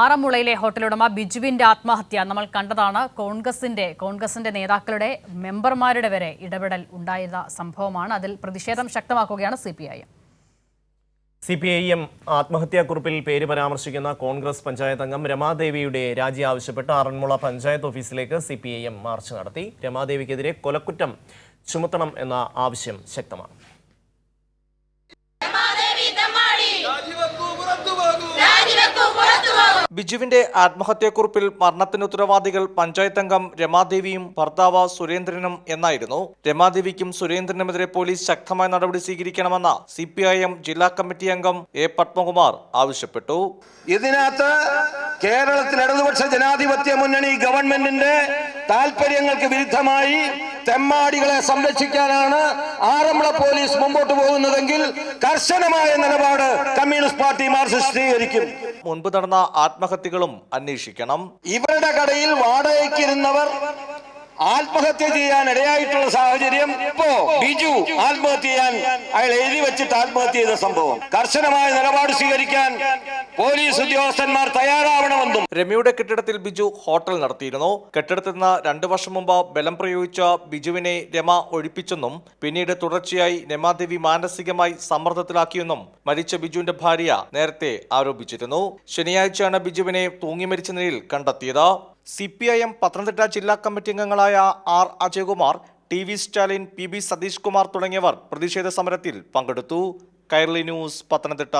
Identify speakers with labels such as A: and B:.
A: ആറന്മുളയിലെ ഹോട്ടലുടമ ബിജുവിന്റെ ആത്മഹത്യ. നമ്മൾ കണ്ടതാണ് കോൺഗ്രസിന്റെ കോൺഗ്രസിന്റെ നേതാക്കളുടെ മെമ്പർമാരുടെ വരെ ഇടപെടൽ ഉണ്ടായിരുന്ന സംഭവമാണ്. അതിൽ പ്രതിഷേധം ശക്തമാക്കുകയാണ് C P I M.
B: C P I M ആത്മഹത്യാക്കുറിപ്പിൽ പേര് പരാമർശിക്കുന്ന കോൺഗ്രസ് പഞ്ചായത്ത് അംഗം രമാദേവിയുടെ രാജി ആവശ്യപ്പെട്ട് ആറന്മുള പഞ്ചായത്ത് ഓഫീസിലേക്ക് C P I M march നടത്തി. രമാദേവിക്കെതിരെ കൊലക്കുറ്റം ചുമത്തണം എന്ന ആവശ്യം ശക്തമാണ്.
C: ബിജുവിന്റെ ആത്മഹത്യാക്കുറിപ്പിൽ മരണത്തിന് ഉത്തരവാദികൾ പഞ്ചായത്ത് അംഗം രമാദേവിയും ഭർത്താവ് സുരേന്ദ്രനും എന്നായിരുന്നു. രമാദേവിക്കും സുരേന്ദ്രനുമെതിരെ പോലീസ് ശക്തമായ നടപടി സ്വീകരിക്കണമെന്ന് സി ജില്ലാ കമ്മിറ്റി അംഗം എ പത്മകുമാർ ആവശ്യപ്പെട്ടു.
D: ഇതിനകത്ത് കേരളത്തിൽ ഇടതുപക്ഷ ജനാധിപത്യ മുന്നണി ഗവൺമെന്റിന്റെ താല്പര്യങ്ങൾക്ക് വിരുദ്ധമായി തെമ്മാടികളെ സംരക്ഷിക്കാനാണ് ആറന്മുള പോലീസ് മുമ്പോട്ട് പോകുന്നതെങ്കിൽ കർശനമായ നിലപാട് കമ്മ്യൂണിസ്റ്റ് പാർട്ടി മാർക്സിസ്റ്റ് സ്വീകരിക്കും.
C: മുൻപ് നടന്ന ആത്മഹത്യകളും അന്വേഷിക്കണം.
D: ഇവരുടെ കടയിൽ വാടകയ്ക്കിരുന്നവർ ആത്മഹത്യ ചെയ്യാൻ ഇടയായിട്ടുള്ള സാഹചര്യം ഇപ്പോ ബിജു ആത്മഹത്യ ചെയ്യാൻ അയാൾ എഴുതി വെച്ചിട്ട് ആത്മഹത്യ ചെയ്ത സംഭവം. കർശനമായ നിലപാട് സ്വീകരിക്കാൻ പോലീസ് ഉദ്യോഗസ്ഥന്മാർ തയ്യാറാവണമെന്നും.
C: രമ്യയുടെ കെട്ടിടത്തിൽ ബിജു ഹോട്ടൽ നടത്തിയിരുന്നു. കെട്ടിടത്തിൽ നിന്ന് രണ്ടു വർഷം മുമ്പ് ബലം പ്രയോഗിച്ച ബിജുവിനെ രമ ഒഴിപ്പിച്ചെന്നും പിന്നീട് തുടർച്ചയായി രമാദേവി മാനസികമായി സമ്മർദ്ദത്തിലാക്കിയെന്നും മരിച്ച ബിജുവിന്റെ ഭാര്യ നേരത്തെ ആരോപിച്ചിരുന്നു. ശനിയാഴ്ചയാണ് ബിജുവിനെ തൂങ്ങി മരിച്ച നിലയിൽ കണ്ടെത്തിയത്. C P I M Pathanamthitta ജില്ലാ കമ്മിറ്റി അംഗങ്ങളായ R Ajayakumar T V Stalin P B Satheesh Kumar തുടങ്ങിയവർ പ്രതിഷേധ സമരത്തിൽ പങ്കെടുത്തു. കൈരളി ന്യൂസ് പത്തനംതിട്ട.